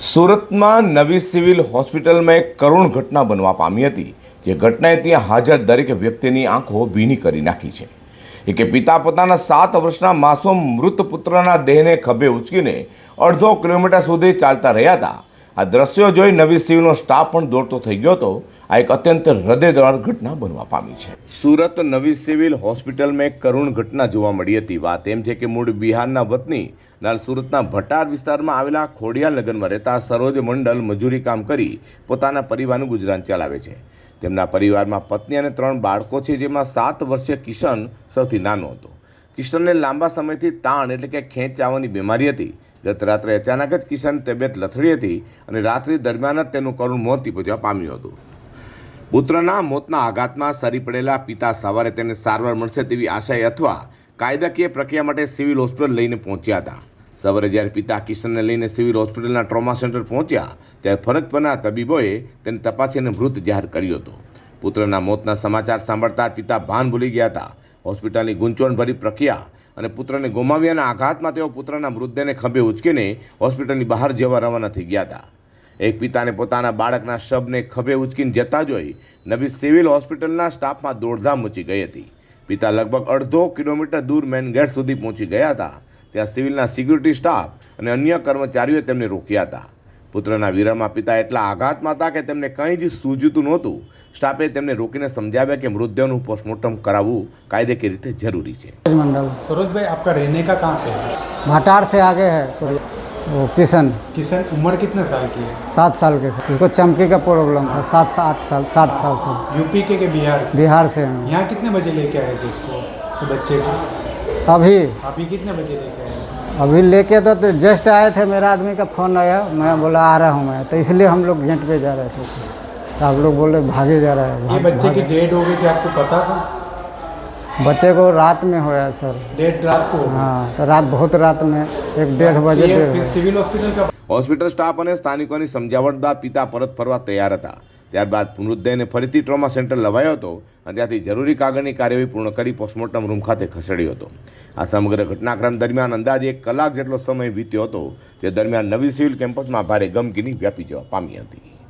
સુરતમાં નવી સિવિલ હોસ્પિટલમાં એક કરુણ ઘટના બનવા પામી હતી, જે ઘટનાએ ત્યાં હાજર દરેક વ્યક્તિની આંખો ભીની કરી નાખી છે. એક પિતા પોતાના સાત વર્ષના માસૂમ મૃત પુત્રના દેહને ખભે ઉચકીને અડધો કિલોમીટર સુધી ચાલતા રહ્યા હતા. આ દ્રશ્યો જોઈ નવી સિવિલનો સ્ટાફ પણ દોડતો થઈ ગયો હતો. આ એક અત્યંત હૃદયદ્વાર ઘટના બનવા પામી છે. સુરત નવી સિવિલ હોસ્પિટલમાં એક કરુણ ઘટના જોવા મળી હતી. વાત એમ છે કે મૂળ બિહારના વતની લાલ સુરતના ભટાર વિસ્તારમાં આવેલા ખોડિયાલ નગરમાં રહેતા સરોજ મંડલ મજૂરી કામ કરી પોતાના પરિવારનું ગુજરાન ચલાવે છે. તેમના પરિવારમાં પત્ની અને ત્રણ બાળકો છે, જેમાં સાત વર્ષીય કિશન સૌથી નાનો હતો. કિશનને લાંબા સમયથી તાણ એટલે કે ખેંચ આવવાની બીમારી હતી. ગત રાત્રે અચાનક જ કિશન તબિયત લથડી હતી અને રાત્રિ દરમિયાન જ તેનું કરુણ મોત નીપજવા પામ્યું હતું. પુત્રના મોતના આઘાતમાં સરી પડેલા પિતા સવારે તેને સારવાર મળશે તેવી આશાએ અથવા કાયદાકીય પ્રક્રિયા માટે સિવિલ હોસ્પિટલ લઈને પહોંચ્યા હતા. સવારે જ્યારે પિતા કિશનને લઈને સિવિલ હોસ્પિટલના ટ્રોમા સેન્ટર પહોંચ્યા, ત્યારે ફરજ પરના તબીબોએ તેને તપાસીને મૃત જાહેર કર્યો હતો. પુત્રના મોતના સમાચાર સાંભળતા પિતા ભાન ભૂલી ગયા હતા. હોસ્પિટલની ગૂંચવણભરી પ્રક્રિયા અને પુત્રને ગુમાવ્યાના આઘાતમાં તેઓ પુત્રના મૃતદેહને ખભે ઉચકીને હોસ્પિટલની બહાર જવા રવાના થઈ ગયા હતા. એક પિતાને પોતાના બાળકના શબને ખભે ઉચકીને જતા જોઈ નવી સિવિલ હોસ્પિટલના સ્ટાફમાં દોડધામ મચી ગઈ હતી. પિતા લગભગ અડધો કિલોમીટર દૂર મેન ગેટ સુધી પહોંચી ગયા હતા. ત્યાં સિવિલના સિક્યુરિટી સ્ટાફ અને અન્ય કર્મચારીઓએ તેમને રોક્યા હતા. પુત્રના વિરહમાં પિતા એટલા આઘાતમાં હતા કે તેમને કંઈ જ સૂજતું નહોતું. સ્ટાફે તેમને રોકીને સમજાવ્યા કે મૃતદેહનું પોસ્ટમોર્ટમ કરાવવું કાયદેકીય રીતે જરૂરી છે. સરોજભાઈ આપકા રહેને કા કહાં પે સે આગે હૈ वो किशन। किशन उम्र कितने साल की है? सात साल के से उसको चमकी का प्रॉब्लम था। सात से आठ साल साठ साल से। यूपी के के बिहार बिहार से हैं यहाँ कितने बजे लेके आए थे उसको तो बच्चे को? अभी। ही कितने बजे लेके आए? अभी लेके तो, तो जस्ट आए थे। मेरा आदमी का फ़ोन आया। मैं बोला आ रहा हूँ मैं। तो इसलिए हम लोग गेट पे जा रहे थे। तो आप लोग बोले भागे जा रहा है। ये बच्चे की। डेट हो गई थी आपको पता था? बच्चे को रात में होया सर डेट रात को हो गई। हाँ तो रात बहुत रात में एक डेढ़ बजे ये डेढ़ फिर बजे सिविल हॉस्पिटल का હોસ્પિટલ સ્ટાફ અને સ્થાનિકોની સમજાવટ બાદ પિતા પરત ફરવા તૈયાર હતા ત્યારબાદ મૃતદેહને ફરીથી ટ્રોમા સેન્ટર લવાયો હતો અને ત્યાંથી જરૂરી કાગળની કાર્યવાહી પૂર્ણ કરી પોસ્ટમોર્ટમ રૂમ ખાતે ખસેડ્યો હતો આ સમગ્ર ઘટનાક્રમ દરમિયાન અંદાજે એક કલાક જેટલો સમય વીત્યો હતો જે દરમિયાન નવી સિવિલ કેમ્પસમાં ભારે ગમગીની વ્યાપી જવા પામી હતી